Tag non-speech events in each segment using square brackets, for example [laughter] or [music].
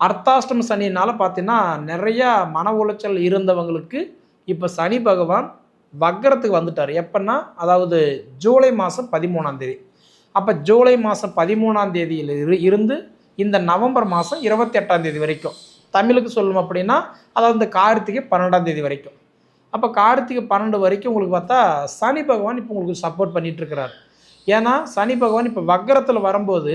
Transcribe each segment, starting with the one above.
அர்த்தாஷ்டம சனினால் பார்த்தீங்கன்னா நிறையா மன உளைச்சல் இருந்தவங்களுக்கு இப்போ சனி பகவான் வக்கரத்துக்கு வந்துட்டார். எப்பன்னா அதாவது ஜூலை மாதம் பதிமூணாம் தேதி. அப்போ ஜூலை மாதம் பதிமூணாம் தேதியில் இரு இருந்து இந்த நவம்பர் மாதம் இருபத்தி எட்டாம் தேதி வரைக்கும். தமிழுக்கு சொல்லணும் அப்படின்னா அதாவது இந்த கார்த்திகை பன்னெண்டாம் தேதி வரைக்கும். அப்போ கார்த்திகை பன்னெண்டு வரைக்கும் உங்களுக்கு பார்த்தா சனி பகவான் இப்போ உங்களுக்கு சப்போர்ட் பண்ணிகிட்ருக்கிறார் ஏன்னா சனி பகவான் இப்போ வக்கரத்தில் வரும்போது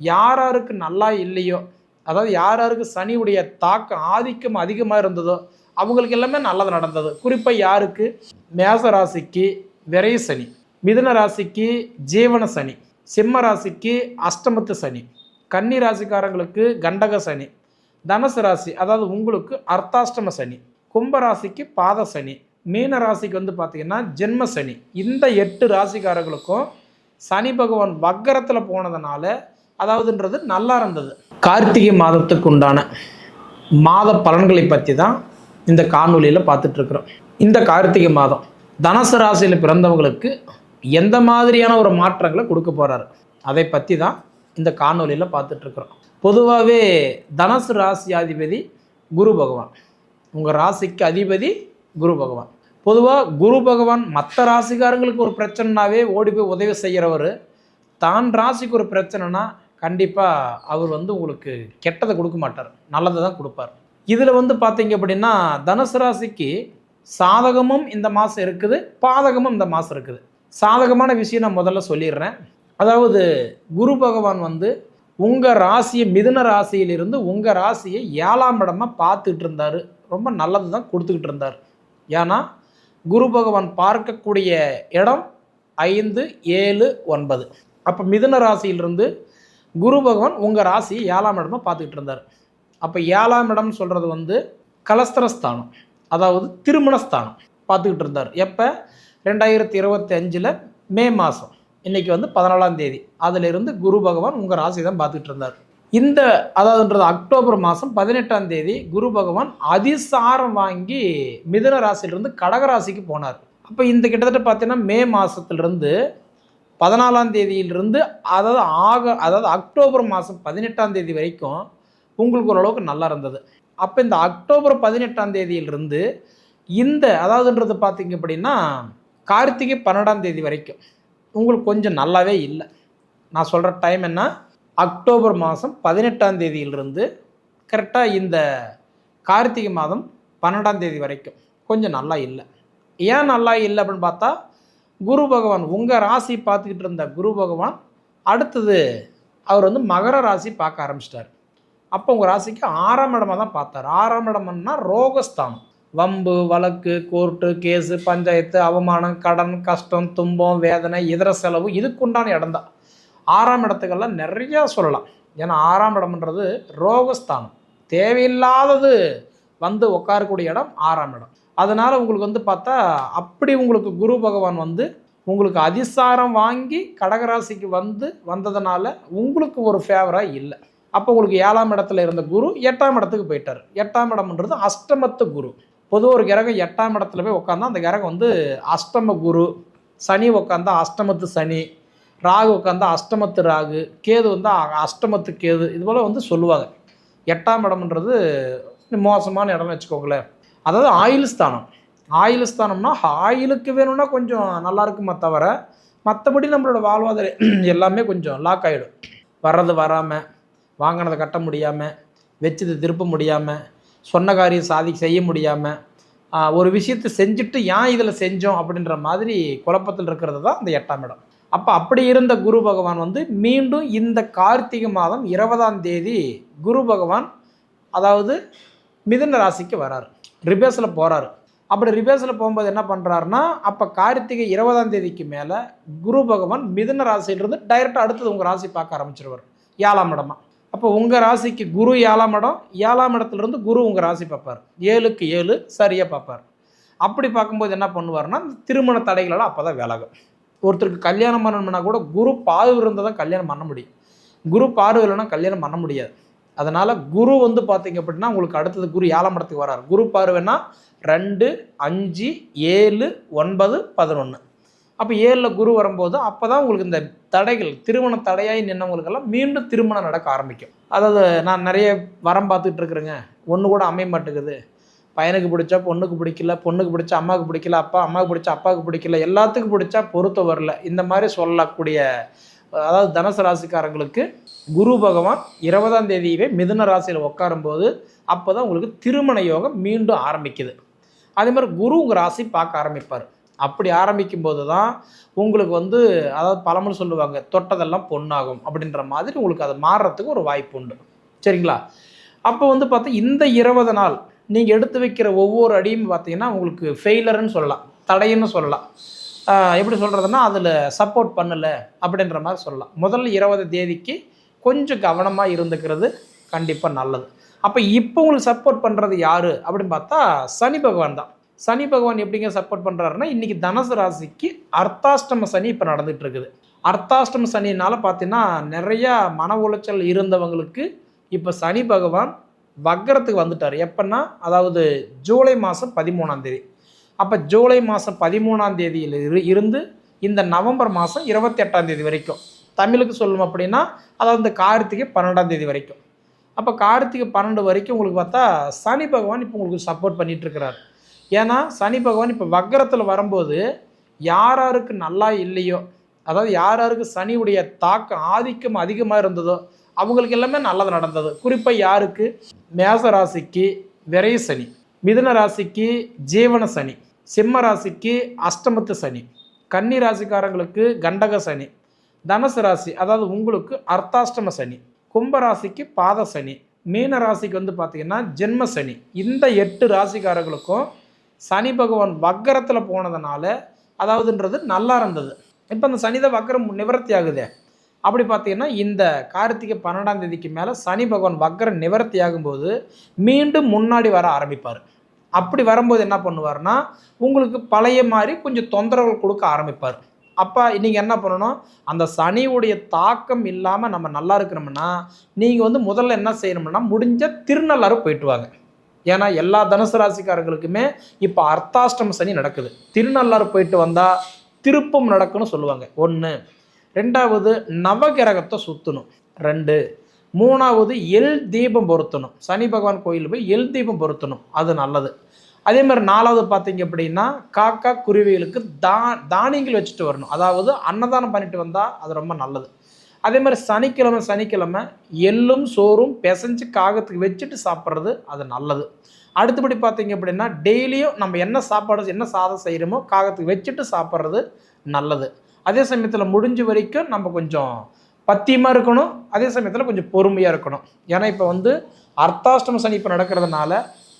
யார் யாருக்கு நல்லா இல்லையோ அதாவது யார் யாருக்கு சனியுடைய தாக்கம் ஆதிக்கம் அதிகமாக இருந்ததோ அவங்களுக்கு எல்லாமே நல்லது நடந்தது. குறிப்பாக யாருக்கு? மேச ராசிக்கு விரை சனி மிதுன ராசிக்கு ஜீவன சனி சிம்ம ராசிக்கு அஷ்டமத்து சனி கன்னி ராசிக்காரங்களுக்கு கண்டக சனி தனுசு ராசி அதாவது உங்களுக்கு அர்த்தாஷ்டம சனி கும்ப ராசிக்கு பாத சனி மீன ராசிக்கு வந்து பார்த்திங்கன்னா ஜென்ம சனி. இந்த எட்டு ராசிக்காரர்களுக்கும் சனி பகவான் வக்கரத்தில் போனதுனால அதாவதுன்றது நல்லா இருந்தது. கார்த்திகை மாதத்துக்கு உண்டான மாத பலன்களை பற்றி தான் இந்த காணொலியில் பார்த்துட்ருக்குறோம் இந்த கார்த்திகை மாதம் தனுசு ராசியில் பிறந்தவங்களுக்கு எந்த மாதிரியான ஒரு மாற்றங்களை கொடுக்க போகிறாரு அதை பற்றி தான் இந்த காணொலியில் பார்த்துட்ருக்குறோம் பொதுவாகவே தனுசு ராசி அதிபதி குரு பகவான். உங்கள் ராசிக்கு அதிபதி குரு பகவான். பொதுவாக குரு பகவான் மற்ற ராசிக்காரங்களுக்கு ஒரு பிரச்சனைனாவே ஓடி போய் உதவி செய்கிறவர் தான் ராசிக்கு ஒரு பிரச்சனைனா கண்டிப்பாக அவர் வந்து உங்களுக்கு கெட்டதை கொடுக்க மாட்டார். நல்லதை தான் கொடுப்பார். இதில் வந்து பார்த்தீங்க அப்படின்னா தனுசு ராசிக்கு சாதகமும் இந்த மாதம் இருக்குது பாதகமும் இந்த மாதம் இருக்குது. சாதகமான விஷயம் நான் முதல்ல சொல்லிடுறேன். அதாவது குரு பகவான் வந்து உங்கள் ராசியை மிதுன ராசியிலிருந்து உங்கள் ராசியை ஏழாம் இடமா பார்த்துட்டு இருந்தார். ரொம்ப நல்லது தான் கொடுத்துக்கிட்டு இருந்தார். ஏன்னா குரு பகவான் பார்க்கக்கூடிய இடம் ஐந்து ஏழு ஒன்பது. அப்போ மிதுன ராசியிலிருந்து குரு பகவான் உங்கள் ராசி ஏழாம் இடமா பார்த்துக்கிட்டு இருந்தார். அப்போ ஏழாம் இடம் சொல்கிறது வந்து கலஸ்தரஸ்தானம் அதாவது திருமணஸ்தானம் பார்த்துக்கிட்டு இருந்தார். எப்போ? ரெண்டாயிரத்தி இருபத்தி அஞ்சில் மே மாதம் இன்றைக்கி வந்து பதினாலாம் தேதி. அதிலிருந்து குரு பகவான் உங்கள் ராசி தான் பார்த்துக்கிட்டு இருந்தார். இந்த அதாவதுன்றது அக்டோபர் மாதம் பதினெட்டாம் தேதி குரு பகவான் அதிசாரம் வாங்கி மிதுன ராசியிலிருந்து கடக ராசிக்கு போனார். அப்போ இந்த கிட்டத்தட்ட பார்த்தீங்கன்னா மே மாதத்துலேருந்து பதினாலாம் தேதியிலிருந்து அதாவது ஆக அதாவது அக்டோபர் மாதம் பதினெட்டாம் தேதி வரைக்கும் உங்களுக்கு ஓரளவுக்கு நல்லா இருந்தது. அப்போ இந்த அக்டோபர் பதினெட்டாம் தேதியிலிருந்து இந்த அதாவதுன்றது பார்த்தீங்க அப்படின்னா கார்த்திகை பன்னெண்டாம் தேதி வரைக்கும் உங்களுக்கு கொஞ்சம் நல்லாவே இல்லை. நான் சொல்கிற டைம் என்ன? அக்டோபர் மாதம் பதினெட்டாம் தேதியிலிருந்து கரெக்டாக இந்த கார்த்திகை மாதம் பன்னெண்டாம் தேதி வரைக்கும் கொஞ்சம் நல்லா இல்லை. ஏன் நல்லா இல்லை அப்படின்னு பார்த்தா குரு பகவான் உங்கள் ராசி பார்த்துக்கிட்டு இருந்த குரு பகவான் அடுத்தது அவர் வந்து மகர ராசி பார்க்க ஆரம்பிச்சிட்டார். அப்போ உங்கள் ராசிக்கு ஆறாம் இடமா தான் பார்த்தார். ஆறாம் இடம்னா ரோகஸ்தானம். வம்பு வழக்கு கோர்ட்டு கேஸு பஞ்சாயத்து அவமானம் கடன் கஷ்டம் துன்பம் வேதனை இதர செலவு இதுக்குண்டான இடம் தான். ஆறாம் இடத்துக்கெல்லாம் நிறையா சொல்லலாம். ஏன்னா ஆறாம் இடம்ன்றது ரோகஸ்தானம். தேவையில்லாதது வந்து உட்காரக்கூடிய இடம் ஆறாம் இடம். அதனால் உங்களுக்கு வந்து பார்த்தா அப்படி உங்களுக்கு குரு பகவான் வந்து உங்களுக்கு அதிசாரம் வாங்கி கடகராசிக்கு வந்து வந்ததுனால உங்களுக்கு ஒரு ஃபேவராக இல்லை. அப்போ உங்களுக்கு ஏழாம் இடத்துல இருந்த குரு எட்டாம் இடத்துக்கு போயிட்டார். எட்டாம் இடம்ன்றது அஷ்டமத்து குரு. பொதுவாக ஒரு கிரகம் எட்டாம் இடத்துல போய் உட்காந்தா அந்த கிரகம் வந்து அஷ்டம குரு. சனி உட்காந்தா அஷ்டமத்து சனி. ராகு உட்காந்தா அஷ்டமத்து ராகு. கேது வந்து அஷ்டமத்து கேது. இது போல் வந்து சொல்லுவாங்க. எட்டாம் இடம்ன்றது மோசமான இடம்னு வச்சுக்கோங்களேன். அதாவது ஆயில் ஸ்தானம். ஆயில் ஸ்தானம்னா ஆயிலுக்கு வேணும்னா கொஞ்சம் நல்லா இருக்குமே தவிர மற்றபடி நம்மளோட வாழ்வாதாரம் [clears throat] எல்லாமே கொஞ்சம் லாக் ஆகிடும் வர்றது வராமல் வாங்கினதை கட்ட முடியாமல் வச்சது திருப்ப முடியாமல் சொன்ன காரியம் சாதி செய்ய முடியாமல் ஒரு விஷயத்தை செஞ்சுட்டு ஏன் இதில் செஞ்சோம் அப்படின்ற மாதிரி குழப்பத்தில் இருக்கிறது தான் அந்த எட்டாம் இடம். அப்போ அப்படி இருந்த குரு பகவான் வந்து மீண்டும் இந்த கார்த்திகை மாதம் இருபதாம் தேதி குரு பகவான் அதாவது மிதுன ராசிக்கு வராரு. ரிபேஸில் போகிறாரு அப்படி ரிபேஸில் போகும்போது என்ன பண்ணுறாருன்னா அப்போ கார்த்திகை இருபதாம் தேதிக்கு மேலே குரு பகவான் மிதுன ராசியிலிருந்து டைரெக்டாக அடுத்தது உங்கள் ராசி பார்க்க ஆரம்பிச்சிருவார். ஏழாம் இடமா. அப்போ உங்கள் ராசிக்கு குரு ஏழாம் இடம் ஏழாம் இடத்துலேருந்து குரு உங்கள் ராசி பார்ப்பார். ஏழுக்கு ஏழு சரியாக பார்ப்பார். அப்படி பார்க்கும்போது என்ன பண்ணுவார்னா இந்த திருமண தடைகளெல்லாம் அப்போ தான் விலகும். ஒருத்தருக்கு கல்யாணம் பண்ணணும்னா கூட குரு பார்வை இருந்தால் தான் கல்யாணம் பண்ண முடியும். குரு பார்வை இல்லைன்னா கல்யாணம் பண்ண முடியாது. அதனால் குரு வந்து பார்த்தீங்க அப்படின்னா உங்களுக்கு அடுத்தது குரு ஏழாம் இடத்துக்கு வரார். குரு பார்வைன்னா ரெண்டு அஞ்சு ஏழு ஒன்பது பதினொன்று அப்போ ஏழில் குரு வரும்போது அப்போ தான் உங்களுக்கு இந்த தடைகள் திருமண தடையாகி நின்னவங்களுக்கெல்லாம் மீண்டும் திருமணம் நடக்க ஆரம்பிக்கும். அதாவது நான் நிறைய வரம் பார்த்துக்கிட்டு இருக்கிறேங்க. ஒன்று கூட அமைய மாட்டேங்குது. பையனுக்கு பிடிச்சா பொண்ணுக்கு பிடிக்கல பொண்ணுக்கு பிடிச்சா அம்மாவுக்கு பிடிக்கல அப்பா அம்மாவுக்கு பிடிச்சா அப்பாவுக்கு பிடிக்கல எல்லாத்துக்கும் பிடிச்சா பொறுத்த வரல. இந்த மாதிரி சொல்லக்கூடிய அதாவது தனுசு ராசிக்காரங்களுக்கு குரு பகவான் இருபதாம் தேதியவே மிதுன ராசியில் உட்காரும்போது அப்போ தான் உங்களுக்கு திருமண யோகம் மீண்டும் ஆரம்பிக்குது. அதே மாதிரி குரு உங்கள் ராசி பார்க்க ஆரம்பிப்பார். அப்படி ஆரம்பிக்கும்போது தான் உங்களுக்கு வந்து அதாவது பழமொழி சொல்லுவாங்க தொட்டதெல்லாம் பொண்ணாகும் அப்படின்ற மாதிரி உங்களுக்கு அது மாறுறதுக்கு ஒரு வாய்ப்பு உண்டு. சரிங்களா? அப்போ வந்து பார்த்தா இந்த இருபது நாள் நீங்கள் எடுத்து வைக்கிற ஒவ்வொரு அடியும் பார்த்தீங்கன்னா உங்களுக்கு ஃபெயிலர்னு சொல்லலாம் தடைன்னு சொல்லலாம். எப்படி சொல்கிறதுனா அதில் சப்போர்ட் பண்ணலை அப்படின்ற மாதிரி சொல்லலாம். முதல்ல இருபது தேதிக்கு கொஞ்சம் கவனமாக இருந்துக்கிறது கண்டிப்பாக நல்லது. அப்போ இப்போ உங்களுக்கு சப்போர்ட் பண்ணுறது யார்? அப்படின்னு பார்த்தா சனி பகவான் தான். சனி பகவான் எப்படிங்க சப்போர்ட் பண்ணுறாருன்னா இன்றைக்கி தனுசு ராசிக்கு அர்த்தாஷ்டம சனி இப்போ நடந்துகிட்டு இருக்குது அர்த்தாஷ்டம சனினால் பார்த்தீங்கன்னா நிறையா மன உளைச்சல் இருந்தவங்களுக்கு இப்போ சனி பகவான் வக்கரத்துக்கு வந்துட்டார். எப்பன்னா அதாவது ஜூலை மாதம் பதிமூணாம் தேதி. அப்போ ஜூலை மாதம் பதிமூணாம் தேதியில் இரு- இருந்து இந்த நவம்பர் மாதம் இருபத்தி எட்டாம் தேதி வரைக்கும். தமிழுக்கு சொல்லணும் அப்படின்னா அதாவது இந்த கார்த்திகை பன்னெண்டாம் தேதி வரைக்கும். அப்போ கார்த்திகை பன்னெண்டு வரைக்கும் உங்களுக்கு பார்த்தா சனி பகவான் இப்போ உங்களுக்கு சப்போர்ட் பண்ணிட்டு இருக்கிறார். ஏன்னா சனி பகவான் இப்போ வக்கரத்தில் வரும்போது யார் யாருக்கு நல்லா இல்லையோ அதாவது யார் யாருக்கு சனியுடைய தாக்கம் ஆதிக்கம் அதிகமாக இருந்ததோ அவங்களுக்கு எல்லாமே நல்லது நடந்தது. குறிப்பாக யாருக்கு? மேச ராசிக்கு விரைய சனி மிதுன ராசிக்கு ஜீவன சனி சிம்ம ராசிக்கு அஷ்டமத்து சனி கன்னி ராசிக்காரங்களுக்கு கண்டக சனி தனுசு ராசி அதாவது உங்களுக்கு அர்த்தாஷ்டம சனி கும்ப ராசிக்கு பாத சனி மீன ராசிக்கு வந்து பார்த்தீங்கன்னா ஜென்ம சனி. இந்த எட்டு ராசிக்காரர்களுக்கும் சனி பகவான் வக்கரத்தில் போனதுனால அதாவதுன்றது நல்லா இருந்தது. இப்போ அந்த சனித வக்கரம் நிவர்த்தி ஆகுதே. அப்படி பார்த்தீங்கன்னா இந்த கார்த்திகை பன்னெண்டாம் தேதிக்கு மேலே சனி பகவான் வக்கரம் நிவர்த்தி ஆகும்போது மீண்டும் முன்னாடி வர ஆரம்பிப்பார். அப்படி வரும்போது என்ன பண்ணுவார்னா உங்களுக்கு பழைய மாதிரி கொஞ்சம் தொந்தரவுகள் கொடுக்க ஆரம்பிப்பார். அப்போ நீங்கள் என்ன பண்ணணும்? அந்த சனியுடைய தாக்கம் இல்லாமல் நம்ம நல்லா இருக்கணும்னா நீங்கள் வந்து முதல்ல என்ன செய்யணும்னா முடிஞ்ச திருநள்ளாறு போயிட்டு வாங்க. ஏன்னா எல்லா தனுசு ராசிக்காரர்களுக்குமே இப்போ அர்த்தாஷ்டம சனி நடக்குது. திருநள்ளாறு போயிட்டு வந்தால் திருப்பம் நடக்கும்னு சொல்லுவாங்க. ஒன்று ரெண்டாவது நவகிரகத்தை சுற்றணும் ரெண்டு. மூணாவது எல் தீபம் பொருத்தணும். சனி பகவான் கோயில் போய் எல் தீபம் பொருத்தணும். அது நல்லது. அதே மாதிரி நாலாவது பார்த்தீங்க அப்படின்னா காக்கா குருவிகளுக்கு தா தானியங்கள் வச்சுட்டு வரணும். அதாவது அன்னதானம் பண்ணிட்டு வந்தால் அது ரொம்ப நல்லது. அதே மாதிரி சனிக்கிழமை சனிக்கிழமை எள்ளும் சோறும் பிசைஞ்சு காகத்துக்கு வச்சுட்டு சாப்பிட்றது அது நல்லது. அடுத்தபடி பார்த்தீங்க அப்படின்னா டெய்லியும் நம்ம என்ன சாப்பாடு என்ன சாதம் செய்கிறோமோ காகத்துக்கு வச்சுட்டு சாப்பிட்றது நல்லது. அதே சமயத்தில் முடிஞ்ச வரைக்கும் நம்ம கொஞ்சம் பத்தியமாக இருக்கணும். அதே சமயத்தில் கொஞ்சம் பொறுமையாக இருக்கணும். ஏன்னா இப்போ வந்து அர்த்தாஷ்டம சனி இப்போ நடக்கிறதுனால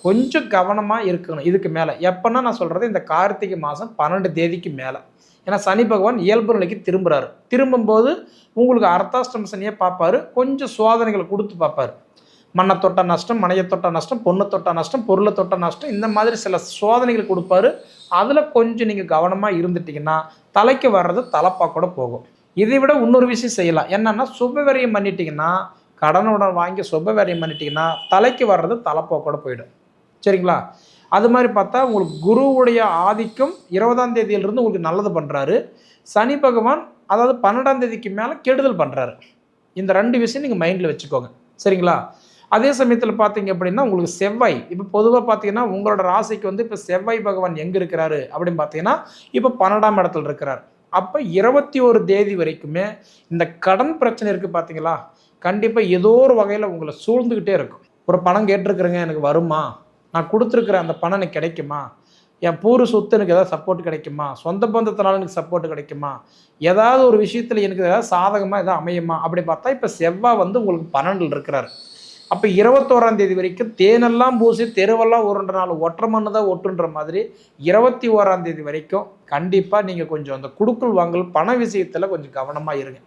கொஞ்சம் கவனமாக இருக்கணும் இதுக்கு மேலே. எப்போன்னா நான் சொல்கிறது இந்த கார்த்திகை மாதம் பன்னெண்டு தேதிக்கு மேலே. ஏன்னா சனி பகவான் இயல்பு நிலைக்கு திரும்புகிறாரு திரும்பும்போது உங்களுக்கு அர்த்தாஷ்டம சனியை பார்ப்பாரு. கொஞ்சம் சோதனைகளை கொடுத்து பார்ப்பாரு. மண்ணை தொட்ட நஷ்டம் மனையை தொட்ட நஷ்டம் பொண்ணை தொட்ட நஷ்டம் பொருளை தொட்ட நஷ்டம் இந்த மாதிரி சில சோதனைகள் கொடுப்பாரு. அதில் கொஞ்சம் நீங்கள் கவனமாக இருந்துட்டிங்கன்னா தலைக்கு வர்றது தலைப்பா கூட போகும். இதை விட இன்னொரு விஷயம் செய்யலாம். என்னென்னா சுபவரியம் பண்ணிட்டீங்கன்னா கடனுடன் வாங்கி சுபவரியம் பண்ணிட்டீங்கன்னா தலைக்கு வர்றது தலைப்பா கூட போயிடும். சரிங்களா? அது மாதிரி பார்த்தா உங்களுக்கு குருவுடைய ஆதிக்கம் இருபதாம் தேதியிலிருந்து உங்களுக்கு நல்லது பண்ணுறாரு சனி பகவான் அதாவது பன்னெண்டாம் தேதிக்கு மேலே கெடுதல் பண்ணுறாரு இந்த ரெண்டு விஷயம் நீங்கள் மைண்டில் வச்சுக்கோங்க. சரிங்களா? அதே சமயத்தில் பார்த்தீங்க அப்படின்னா உங்களுக்கு செவ்வாய் இப்போ பொதுவாக பார்த்தீங்கன்னா உங்களோட ராசிக்கு வந்து இப்போ செவ்வாய் பகவான் எங்கே இருக்கிறாரு அப்படின்னு பார்த்தீங்கன்னா இப்போ பன்னெண்டாம் இடத்துல இருக்கிறார். அப்போ இருபத்தி ஒரு தேதி வரைக்குமே இந்த கடன் பிரச்சனை இருக்குது பார்த்தீங்களா? கண்டிப்பாக ஏதோ ஒரு வகையில் உங்களை சூழ்ந்துக்கிட்டே இருக்கும். ஒரு பணம் கேட்டிருக்கிறேங்க எனக்கு வருமா? நான் கொடுத்துருக்குற அந்த பணம் எனக்கு கிடைக்குமா? என் பூர்வ சொத்து எனக்கு ஏதாவது சப்போர்ட் கிடைக்குமா? சொந்த பந்தத்தினால எனக்கு சப்போர்ட் கிடைக்குமா? ஏதாவது ஒரு விஷயத்தில் எனக்கு ஏதாவது சாதகமாக ஏதாவது அமையுமா? அப்படி பார்த்தா இப்போ செவ்வாய் வந்து உங்களுக்கு பன்னெண்டில் இருக்கிறார். அப்போ இருபத்தோராம் தேதி வரைக்கும் தேனெல்லாம் பூசி தெருவெல்லாம் உருண்ட நாள் ஒற்றை மண்ணு தான் ஒட்டுன்ற மாதிரி இருபத்தி ஓராம் தேதி வரைக்கும் கண்டிப்பாக நீங்கள் கொஞ்சம் அந்த குடுக்கல் வாங்கல் பண விஷயத்தில் கொஞ்சம் கவனமாக இருங்க.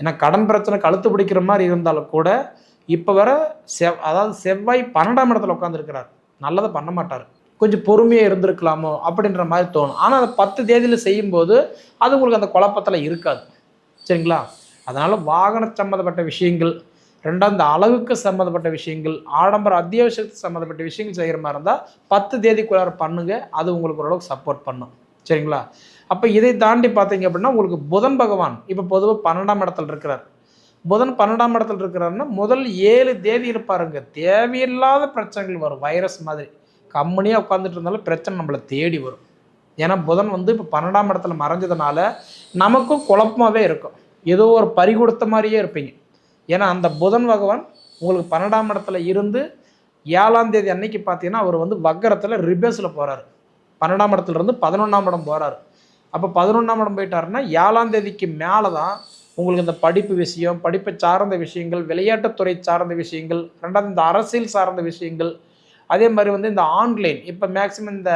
ஏன்னா கடன் பிரச்சனை கழுத்து பிடிக்கிற மாதிரி இருந்தாலும் கூட இப்போ வர செவ் அதாவது செவ்வாய் பன்னெண்டாம் இடத்துல உட்காந்துருக்கிறார் நல்லதை பண்ண மாட்டார். கொஞ்சம் பொறுமையாக இருந்திருக்கலாமோ அப்படின்ற மாதிரி தோணும். ஆனால் அந்த பத்து தேதியில் செய்யும்போது அது உங்களுக்கு அந்த குழப்பத்தில் இருக்காது. சரிங்களா? அதனால் வாகன சம்மந்தப்பட்ட விஷயங்கள் ரெண்டாவது இந்த அளவுக்கு சம்மந்தப்பட்ட விஷயங்கள் ஆடம்பர அத்தியாவசியத்துக்கு சம்மந்தப்பட்ட விஷயங்கள் செய்கிற மாதிரி இருந்தால் பத்து தேதிக்குள்ளார பண்ணுங்க. அது உங்களுக்கு ஓரளவுக்கு சப்போர்ட் பண்ணும். சரிங்களா? அப்போ இதை தாண்டி பார்த்தீங்க அப்படின்னா உங்களுக்கு புதன் பகவான் இப்போ பொதுவாக பன்னெண்டாம் இடத்துல இருக்கிறார். புதன் பன்னெண்டாம் இடத்துல இருக்கிறாருன்னா முதல் ஏழு தேதி இருப்பாருங்க. தேவையில்லாத பிரச்சனைகள் வரும். வைரஸ் மாதிரி. கம்முனியாக உட்காந்துட்டு இருந்தாலும் பிரச்சனை நம்மளை தேடி வரும். ஏன்னா புதன் வந்து இப்போ பன்னெண்டாம் இடத்துல மறைஞ்சதுனால நமக்கும் குழப்பமாகவே இருக்கும். ஏதோ ஒரு பறி கொடுத்த மாதிரியே இருப்பீங்க. ஏன்னா அந்த புதன் பகவான் உங்களுக்கு பன்னெண்டாம் இடத்துல இருந்து ஏழாம் தேதி அன்னைக்கு பார்த்தீங்கன்னா அவர் வந்து வக்கரத்தில் ரிபேஸில் போகிறாரு பன்னெண்டாம் இடத்துல இருந்து பதினொன்றாம் இடம் போகிறாரு அப்போ பதினொன்றாம் இடம் போயிட்டாருன்னா ஏழாம் தேதிக்கு மேலே தான் உங்களுக்கு இந்த படிப்பு விஷயம் படிப்பை சார்ந்த விஷயங்கள் விளையாட்டுத்துறை சார்ந்த விஷயங்கள் ரெண்டாவது இந்த அரசியல் சார்ந்த விஷயங்கள் அதே மாதிரி வந்து இந்த ஆன்லைன் இப்போ மேக்ஸிமம் இந்த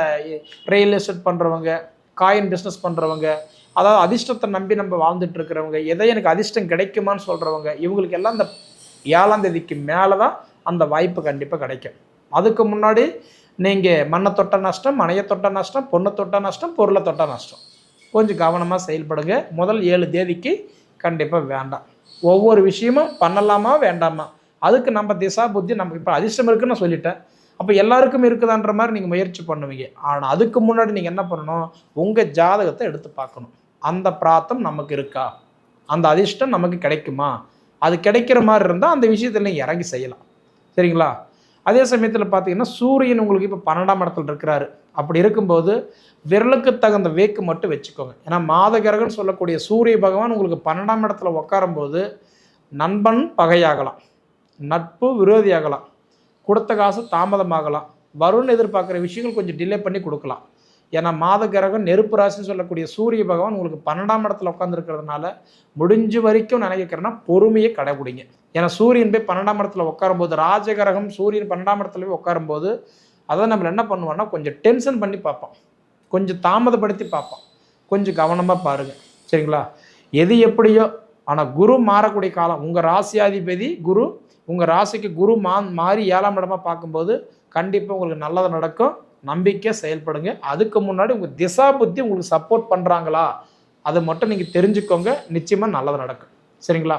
ரியல் எஸ்டேட் பண்ணுறவங்க காயின் பிஸ்னஸ் பண்ணுறவங்க அதாவது அதிர்ஷ்டத்தை நம்பி நம்ம வாழ்ந்துட்டு இருக்கிறவங்க எதை எனக்கு அதிர்ஷ்டம் கிடைக்குமான்னு சொல்கிறவங்க இவங்களுக்கு எல்லாம் இந்த ஏழாம் தேதிக்கு மேலே தான் அந்த வாய்ப்பு கண்டிப்பாக கிடைக்கும். அதுக்கு முன்னாடி நீங்கள் மண்ணை தொட்ட நஷ்டம் மனையை தொட்ட நஷ்டம் பொண்ணை தொட்ட நஷ்டம் பொருளை தொட்ட நஷ்டம். கொஞ்சம் கவனமாக செயல்படுங்க. முதல் ஏழு தேதிக்கு கண்டிப்பாக வேண்டாம். ஒவ்வொரு விஷயமும் பண்ணலாமா வேண்டாமா? அதுக்கு நம்ம திசா புத்தி நமக்கு இப்போ அதிர்ஷ்டம் இருக்குன்னு நான் சொல்லிட்டேன். அப்போ எல்லாருக்கும் இருக்குதான்ற மாதிரி நீங்கள் முயற்சி பண்ணுவீங்க. ஆனால் அதுக்கு முன்னாடி நீங்கள் என்ன பண்ணணும்? உங்கள் ஜாதகத்தை எடுத்து பார்க்கணும். அந்த பிராத்தம் நமக்கு இருக்கா? அந்த அதிர்ஷ்டம் நமக்கு கிடைக்குமா? அது கிடைக்கிற மாதிரி இருந்தால் அந்த விஷயத்தில் நீங்கள் இறங்கி செய்யலாம். சரிங்களா? அதே சமயத்தில் பார்த்தீங்கன்னா சூரியன் உங்களுக்கு இப்போ பன்னெண்டாம் இடத்துல இருக்கிறாரு. அப்படி இருக்கும்போது விரலுக்கு தகுந்த வேக்கு மட்டும் வச்சுக்கோங்க. ஏன்னா மாதகரகன் சொல்லக்கூடிய சூரிய பகவான் உங்களுக்கு பன்னெண்டாம் இடத்துல உட்காரும்போது நண்பன் பகையாகலாம். நட்பு விரோதியாகலாம். கொடுத்த காசு தாமதமாகலாம். வரும்னு எதிர்பார்க்குற விஷயங்கள் கொஞ்சம் டிலே பண்ணி கொடுக்கலாம். ஏன்னா மாத கிரகம் நெருப்பு ராசின்னு சொல்லக்கூடிய சூரிய பகவான் உங்களுக்கு பன்னெண்டாம் இடத்துல உட்காந்துருக்கிறதுனால முடிஞ்ச வரைக்கும் நினைக்கிறேன்னா பொறுமையை கடைபிடிங்க. ஏன்னா சூரியன் போய் பன்னெண்டாம் இடத்துல உட்காரும்போது ராஜகிரகம் சூரியன் பன்னெண்டாம் இடத்துல போய் உட்காரும்போது அதை நம்ம என்ன பண்ணுவோம்னா கொஞ்சம் டென்ஷன் பண்ணி பார்ப்போம் கொஞ்சம் தாமதப்படுத்தி பார்ப்போம் கொஞ்சம் கவனமாக பாருங்கள் சரிங்களா? எது எப்படியோ ஆனால் குரு மாறக்கூடிய காலம் உங்கள் ராசியாதிபதி குரு உங்கள் ராசிக்கு குரு மா மாறி ஏழாம் இடமா பார்க்கும்போது கண்டிப்பாக உங்களுக்கு நல்லது நடக்கும். நம்பிக்கை செயல்படுங்க. அதுக்கு முன்னாடி உங்கள் திசா புத்தி உங்களுக்கு சப்போர்ட் பண்ணுறாங்களா அதை மட்டும் நீங்கள் தெரிஞ்சுக்கோங்க. நிச்சயமாக நல்லது நடக்கும். சரிங்களா?